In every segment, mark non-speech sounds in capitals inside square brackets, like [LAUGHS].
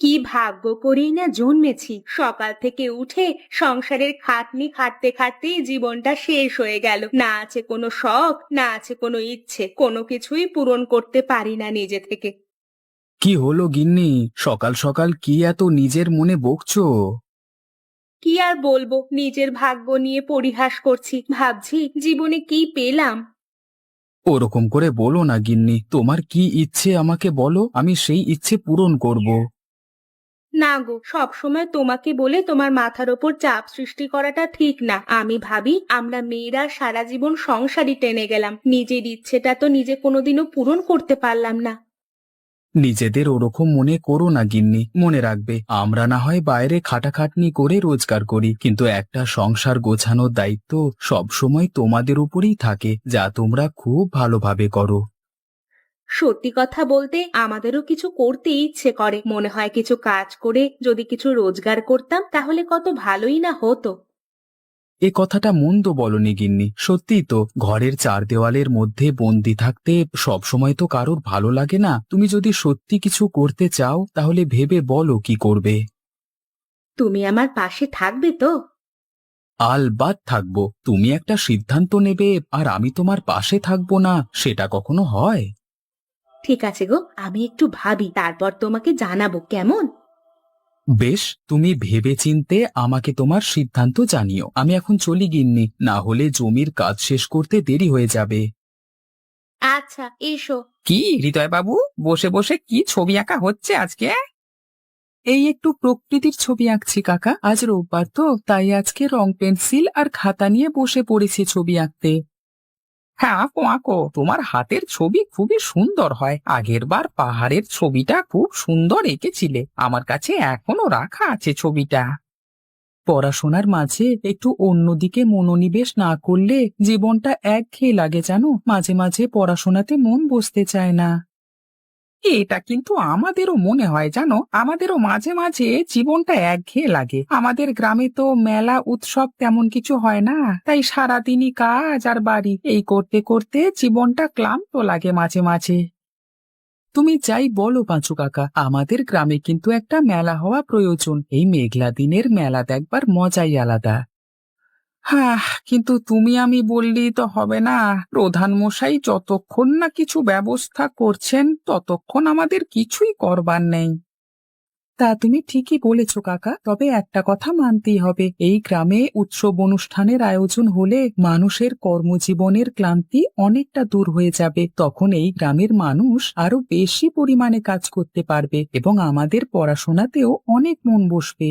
কি ভাগ্য করেই না জন্মেছি। সকাল থেকে উঠে সংসারের খাটনি খাটতে খাটতেই জীবনটা শেষ হয়ে গেল। না আছে কোনো শখ না আছে কোনো ইচ্ছে কোনো কিছুই পূরণ করতে পারি না নিজে থেকে। কি হলো গিন্নি? সকাল সকাল কি এত নিজের মনে বকছো? কি আর বলব নিজের ভাগ্য নিয়ে পরিহাস করছি। ভাবছি জীবনে কি পেলাম? ওরকম করে বলো না গিন্নি তোমার কি ইচ্ছে আমাকে বলো আমি সেই ইচ্ছে পূরণ করব। না গো সবসময় তোমাকে বলে তোমার মাথার ওপর চাপ সৃষ্টি করাটা ঠিক না। আমি ভাবি, আমরা মেয়েরা সারা জীবন সংসারই টেনে গেলাম। নিজের ইচ্ছেটা তো নিজে কোনোদিনও পূরণ করতে পারলাম না। নিজেদের ওরকম মনে করো না গিন্নি। মনে রাখবে, আমরা না হয় বাইরে খাটাখাটনি করে রোজগার করি, কিন্তু একটা সংসার গোছানোর দায়িত্ব সবসময় তোমাদের উপরেই থাকে, যা তোমরা খুব ভালোভাবে করো। সত্যি কথা বলতে আমাদেরও কিছু করতে ইচ্ছে করে। মনে হয় কিছু কাজ করে যদি কিছু রোজগার করতাম তাহলে কত ভালোই না হতো। এ কথাটা মন্দ বলনি গিন্নি। সত্যিই তো ঘরের চার দেওয়ালের মধ্যে বন্দি থাকতে সবসময় তো কারোর ভালো লাগে না। তুমি যদি সত্যি কিছু করতে চাও তাহলে ভেবে বলো কি করবে। তুমি আমার পাশে থাকবে তো? আলবাদ থাকব। তুমি একটা সিদ্ধান্ত নেবে আর আমি তোমার পাশে থাকব না সেটা কখনো হয়? ঠিক আছে গো আমি একটু ভাবি তারপর তোমাকে জানাব কেমন? বেশ তুমি ভেবেচিন্তে আমাকে তোমার সিদ্ধান্ত জানিও। আমি এখন চলি গিন্নি না হলে জমির কাজ শেষ করতে দেরি হয়ে যাবে। আচ্ছা এসো। কি হৃদয় বাবু বসে বসে কি ছবি আঁকা হচ্ছে আজকে? এই একটু প্রকৃতির ছবি আঁকছি কাকা আজ রোববার তো তাই আজকে রং পেন্সিল আর খাতা নিয়ে বসে পড়েছি ছবি আঁকতে। হ্যাঁ আঁকো আঁকো তোমার হাতের ছবি খুবই সুন্দর হয়। আগের বার পাহাড়ের ছবিটা খুব সুন্দর এঁকেছিলে। আমার কাছে এখনও রাখা আছে ছবিটা। পড়াশোনার মাঝে একটু অন্যদিকে মনোনিবেশ না করলে জীবনটা একঘেয়ে লাগে জানো? মাঝে মাঝে পড়াশোনাতে মন বসতে চায় না। এটা কিন্তু আমাদেরও মনে হয়, জানো? আমাদেরও মাঝে মাঝে জীবনটা একঘেয়ে লাগে। আমাদের গ্রামে তো মেলা, উৎসব তেমন কিছু হয় না। তাই সারাদিনই কাজ আর বাড়ি, এই করতে করতে জীবনটা ক্লান্ত লাগে মাঝে মাঝে। তুমি যাই বলো পাঁচু কাকা, আমাদের গ্রামে কিন্তু একটা মেলা হওয়া প্রয়োজন। এই মেঘলা দিনের মেলা দেখবার মজাই আলাদা। হ্যাঁ কিন্তু তুমি আমি বললি তো হবে না। প্রধান মশাই যতক্ষণ না কিছু ব্যবস্থা করছেন, ততক্ষণ আমাদের কিছুই করবার নেই। তা তুমি ঠিকই বলেছ কাকা, তবে একটা কথা মানতেই হবে। এই গ্রামে উৎসব অনুষ্ঠানের আয়োজন হলে মানুষের কর্মজীবনের ক্লান্তি অনেকটা দূর হয়ে যাবে। তখন এই গ্রামের মানুষ আরও বেশি পরিমাণে কাজ করতে পারবে এবং আমাদের পড়াশোনাতেও অনেক মন বসবে।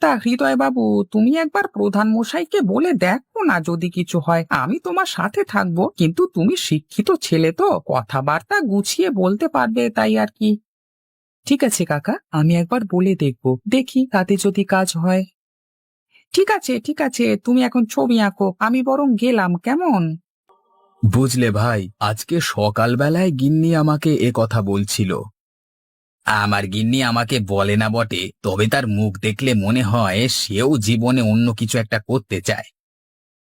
তা হৃদয় বাবু তুমি একবার প্রধান মশাইকে বলে দেখো না যদি কিছু হয়। আমি তোমার সাথে থাকব, কিন্তু তুমি শিক্ষিত ছেলে তো, কথাবার্তা গুছিয়ে বলতে পারবে তাই আর কি। ঠিক আছে কাকা, আমি একবার বলে দেখব। দেখি তাতে যদি কাজ হয়। ঠিক আছে ঠিক আছে, তুমি এখন ছবি আঁকো। আমি বরং গেলাম, কেমন? বুঝলে ভাই, আজকে সকালবেলায় গিন্নি আমাকে এ কথা বলছিল। আমার গিন্নি আমাকে বলে না বটে, তবে তার মুখ দেখলে মনে হয় সেও জীবনে অন্য কিছু একটা করতে চায়।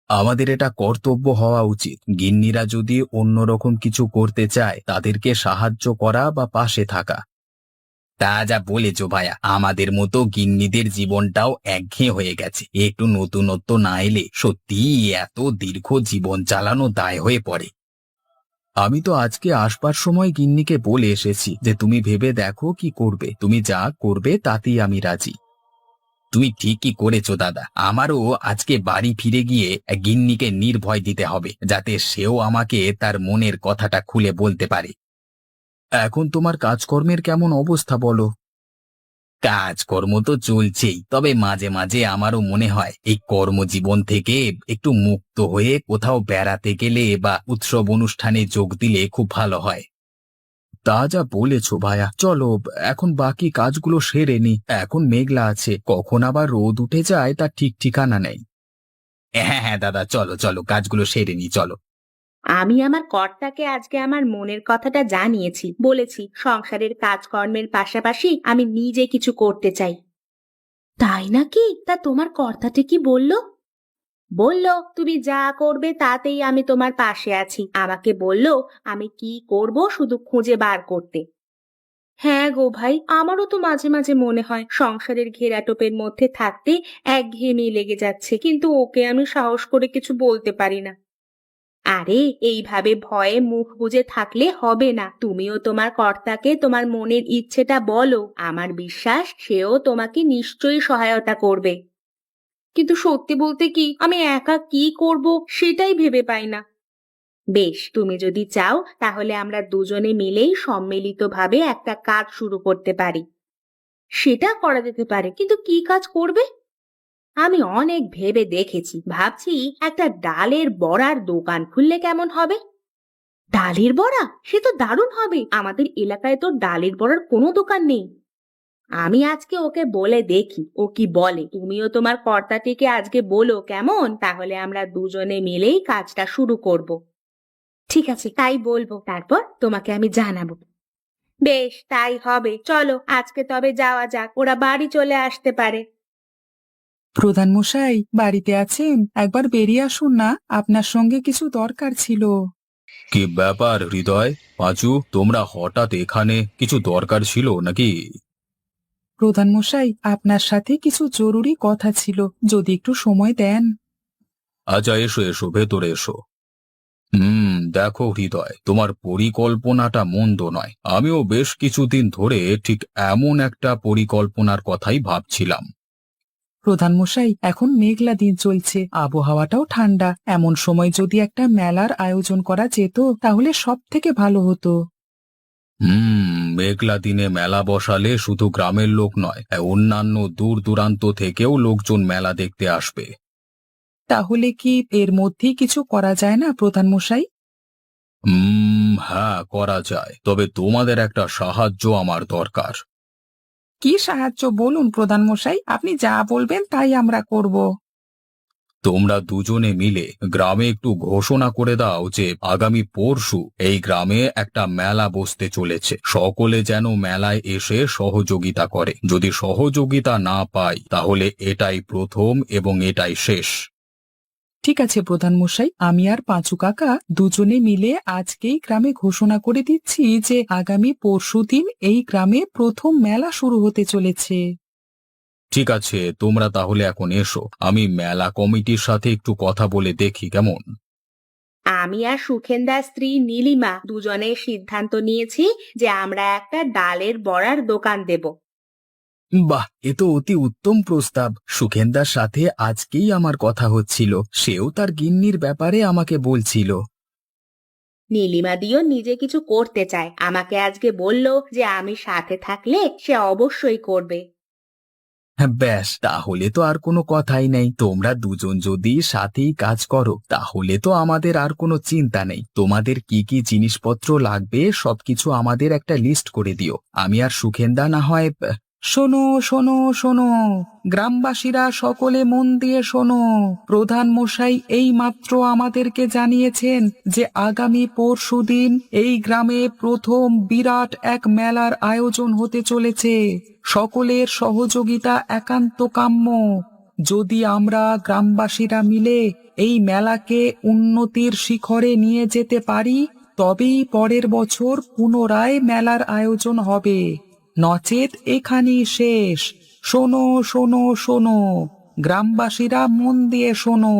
আমাদের এটা কর্তব্য হওয়া উচিত। গিন্নিরা যদি অন্যরকম কিছু করতে চায়, তাদেরকে সাহায্য করা বা পাশে থাকা। তা যা বলেছ ভাইয়া আমাদের মতো গিন্নিদের জীবনটাও একঘেয়ে হয়ে গেছে। একটু নতুনত্ব না এলে সত্যি এত দীর্ঘ জীবন চালানো দায় হয়ে পড়ে। আমি তো আজকে আসবার সময় গিন্নিকে বলে এসেছি যে তুমি ভেবে দেখো কি করবে। তুমি যা করবে তাতেই আমি রাজি। তুমি ঠিকই করেছ দাদা। আমারও আজকে বাড়ি ফিরে গিয়ে গিন্নিকে নির্ভয় দিতে হবে, যাতে সেও আমাকে তার মনের কথাটা খুলে বলতে পারে। এখন তোমার কাজকর্মের কেমন অবস্থা বলো? কাজকর্ম তো চলছেই, তবে মাঝে মাঝে আমারও মনে হয়, এই কর্মজীবন থেকে একটু মুক্ত হয়ে কোথাও বেড়াতে গেলে বা উৎসব অনুষ্ঠানে যোগ দিলে খুব ভালো হয়। তা যা বলেছ ভায়া, চলো, এখন বাকি কাজগুলো সেরে নি, এখন মেঘলা আছে, কখন আবার রোদ উঠে যায় তার ঠিক ঠিকানা নেই। হ্যাঁ হ্যাঁ দাদা, চলো চলো, কাজগুলো সেরে নি, চলো। আমি আমার কর্তাকে আজকে আমার মনের কথাটা জানিয়েছি, বলেছি, সংসারের কাজকর্মের পাশাপাশি আমি নিজে কিছু করতে চাই। তাই নাকি? তা তোমার কর্তাটা কি বলল? বলল, তুমি যা করবে তাতেই আমি তোমার পাশে আছি। আমাকে বলল, আমি কি করব শুধু খুঁজে বার করতে? হ্যাঁ গো ভাই, আমারও তো মাঝে মাঝে মনে হয়, সংসারের ঘেরাটোপের মধ্যে থাকতে একঘেয়েমি লেগে যাচ্ছে, কিন্তু ওকে আমি সাহস করে কিছু বলতে পারি না। আরে, এইভাবে ভয়ে মুখ বুজে থাকলে হবে না। তুমিও তোমার কর্তাকে তোমার মনের ইচ্ছেটা বলো। আমার বিশ্বাস, সেও তোমাকে নিশ্চয়ই সহায়তা করবে। কিন্তু সত্যি বলতে কি, আমি একা কি করব সেটাই ভেবে পাই না। বেশ, তুমি যদি চাও, তাহলে আমরা দুজনে মিলেই সম্মিলিতভাবে একটা কাজ শুরু করতে পারি। সেটা করা যেতে পারে, কিন্তু কি কাজ করবে? আমি অনেক ভেবে দেখেছি। ভাবছি একটা ডালের বড়ার দোকান খুললে কেমন হবে? ডালের বড়া? সে তো দারুণ হবে। আমাদের এলাকায় তো ডালের বড়ার কোনো দোকান নেই। আমি আজকে ওকে বলে দেখি। ও কি বলে? তুমিও তোমার কর্তাটিকে আজকে বলো, কেমন? তাহলে আমরা দুজনে মিলেই কাজটা শুরু করব। ঠিক আছে, তাই বলব। তারপর তোমাকে আমি জানাব। বেশ, তাই হবে। চলো, আজকে তবে যাওয়া যাক। ওরা বাড়ি চলে আসতে পারে। প্রধান মশাই বাড়িতে আছেন? একবার বেরিয়ে আসুন না আপনার সঙ্গে কিছু দরকার ছিল। কি ব্যাপার হৃদয়? পাঁচু তোমরা হঠাৎ এখানে কিছু দরকার ছিল নাকি? প্রধান মশাই আপনার সাথে কিছু জরুরি কথা ছিল যদি একটু সময় দেন। আচ্ছা এসো এসো ভেতরে এসো। হুম দেখো হৃদয় তোমার পরিকল্পনাটা মন্দ নয়। আমিও বেশ কিছুদিন ধরে ঠিক এমন একটা পরিকল্পনার কথাই ভাবছিলাম। প্রধান মশাই এখন মেঘলা দিন চলছে আবহাওয়াটাও ঠান্ডা। এমন সময় যদি একটা মেলার আয়োজন করা যেত তাহলে সব থেকে ভালো হতো। হুম মেঘলা দিনে মেলা বসালে শুধু গ্রামের লোক নয় অন্যান্য দূর দূরান্ত থেকেও লোকজন মেলা দেখতে আসবে। তাহলে কি এর মধ্যেই কিছু করা যায় না প্রধান মশাই হুম হ্যাঁ করা যায়। তবে তোমাদের একটা সাহায্য আমার দরকার। কি সাহায্য বলুন প্রধান মশাই আপনি যা বলবেন তাই আমরা করব। তোমরা দুজনে মিলে গ্রামে একটু ঘোষণা করে দাও যে আগামী পরশু এই গ্রামে একটা মেলা বসতে চলেছে। সকলে যেন মেলায় এসে সহযোগিতা করে। যদি সহযোগিতা না পাই, তাহলে এটাই প্রথম এবং এটাই শেষ। ঠিক আছে প্রধান মশাই আমি আর পাঁচু কাকা দুজনে মিলে আজকেই গ্রামে ঘোষণা করে দিচ্ছি যে আগামী পরশুদিন এই গ্রামে প্রথম মেলা শুরু হতে চলেছে। ঠিক আছে তোমরা তাহলে এখন এসো আমি মেলা কমিটির সাথে একটু কথা বলে দেখি কেমন? আমি আর সুখেন্দার স্ত্রী নীলিমা দুজনে সিদ্ধান্ত নিয়েছি যে আমরা একটা ডালের বড়ার দোকান দেব। বাহ এ তো অতি উত্তম প্রস্তাব। সুখেন্দার সাথে আজকেই আমার কথা হচ্ছিল। সেও তার গিন্নির ব্যাপারে আমাকে বলছিল। নীলিমা দিও নিজে কিছু করতে চায়। আমাকে আজকে বলল যে আমি সাথে থাকলে সে অবশ্যই করবে। হ্যাঁ, ব্যাস তাহলে তো আর কোনো কথাই নেই। তোমরা দুজন যদি সাথেই কাজ করো তাহলে তো আমাদের আর কোনো চিন্তা নেই। তোমাদের কি কি জিনিসপত্র লাগবে সবকিছু আমাদের একটা লিস্ট করে দিও। আমি আর সুখেন্দা না হয় আহ, শোনো শোনো শোনো, গ্রামবাসীরা সকলে মন দিয়ে শোনো। প্রধান মশাই এই মাত্র আমাদেরকে জানিয়েছেন যে আগামী পরশুদিন এই গ্রামে প্রথম বিরাট এক মেলার আয়োজন হতে চলেছে। সকলের সহযোগিতা একান্ত কাম্য। যদি আমরা গ্রামবাসীরা মিলে এই মেলাকে উন্নতির শিখরে নিয়ে যেতে পারি, তবেই পরের বছর পুনরায় মেলার আয়োজন হবে। নচেত এখানেই শেষ। শোনো শোনো শোনো, গ্রামবাসীরা মন দিয়ে শোনো।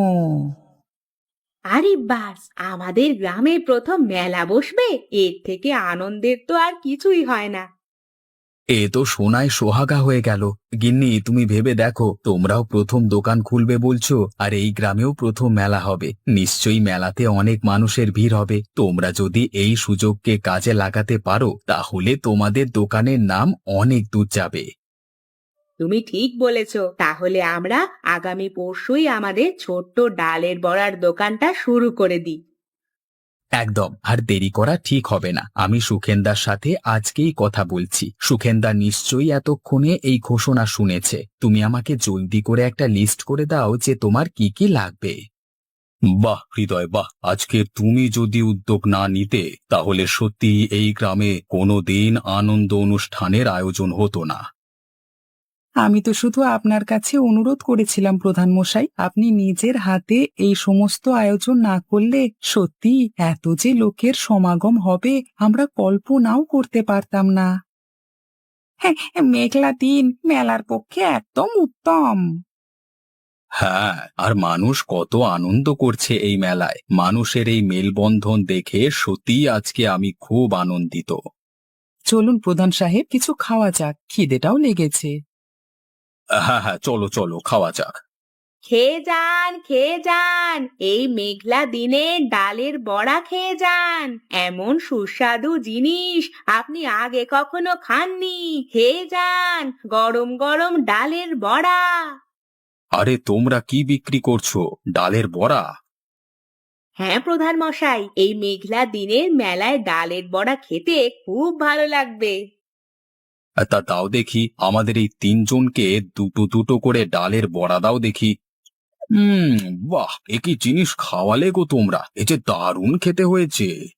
আরে বাস, আমাদের গ্রামে প্রথম মেলা বসবে, এর থেকে আনন্দের তো আর কিছুই হয় না। এ তো সোনায় সোহাগা হয়ে গেল। গিন্নি, তুমি ভেবে দেখো, তোমরাও প্রথম দোকান খুলবে বলছো, আর এই গ্রামেও প্রথম মেলা হবে। নিশ্চয়ই মেলাতে অনেক মানুষের ভিড় হবে। তোমরা যদি এই সুযোগকে কাজে লাগাতে পারো, তাহলে তোমাদের দোকানের নাম অনেক দূর যাবে। তুমি ঠিক বলেছ। তাহলে আমরা আগামী পরশুই আমাদের ছোট্ট ডালের বড়ার দোকানটা শুরু করে দিই। একদম, আর দেরি করা ঠিক হবে না। আমি সুখেন্দার সাথে আজকেই কথা বলছি। সুখেন্দা নিশ্চয়ই এতক্ষণে এই ঘোষণা শুনেছে। তুমি আমাকে জলদি করে একটা লিস্ট করে দাও যে তোমার কি কি লাগবে। বাহ, হৃদয়, বাহ। আজকে তুমি যদি উদ্যোগ না নিতে, তাহলে সত্যি এই গ্রামে কোনো দিন আনন্দ অনুষ্ঠানের আয়োজন হতো না। আমি তো শুধু আপনার কাছে অনুরোধ করেছিলাম প্রধান মশাই। আপনি নিজের হাতে এই সমস্ত আয়োজন না করলে সত্যি এত যে লোকের সমাগম হবে আমরা কল্পনাও করতে পারতাম না। হ্যাঁ মেঘলা দিন মেলার পক্ষে একদম উত্তম। হ্যাঁ আর মানুষ কত আনন্দ করছে এই মেলায়। মানুষের এই মেলবন্ধন দেখে সত্যিই আজকে আমি খুব আনন্দিত। চলুন প্রধান সাহেব কিছু খাওয়া যাক। খিদেটাও লেগেছে। হ্যাঁ হ্যাঁ চলো চলো খাওয়া যাক। খেয়ে যান খেয়ে যান এই মেঘলা দিনে ডালের বড়া খেয়ে যান। এমন সুস্বাদু জিনিস আপনি আগে কখনো খাননি। খেয়ে যান গরম গরম ডালের বড়া। আরে তোমরা কি বিক্রি করছ? ডালের বড়া? হ্যাঁ প্রধান মশাই এই মেঘলা দিনের মেলায় ডালের বড়া খেতে খুব ভালো লাগবে। তা দাও দেখি আমাদের এই তিনজনকে দুটো দুটো করে ডালের বড়া দাও দেখি। হুম বাহ একই জিনিস খাওয়ালে গো তোমরা এ যে দারুণ খেতে হয়েছে।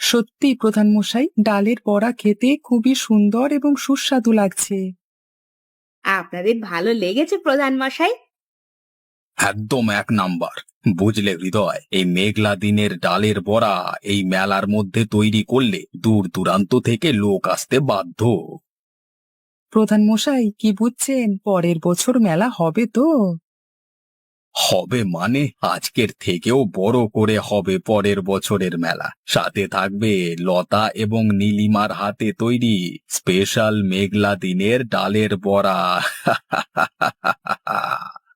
সত্যি প্রধান মশাই ডালের বড়া খেতে খুবই সুন্দর এবং সুস্বাদু লাগছে। আপনাদের ভালো লেগেছে প্রধান মশাই একদম এক নাম্বার। বুঝলে হৃদয় এই মেঘলা দিনের ডালের বড়া এই মেলার মধ্যে তৈরি করলে দূর দূরান্ত থেকে লোক আসতে বাধ্য। প্রধান মশাই কি বুঝছেন? পরের বছর মেলা হবে তো। হবে মানে আজকের থেকেও বড় করে হবে পরের বছরের মেলা। সাথে থাকবে লতা এবং নীলিমার হাতে তৈরি স্পেশাল মেঘলা দিনের ডালের বড়া। [LAUGHS]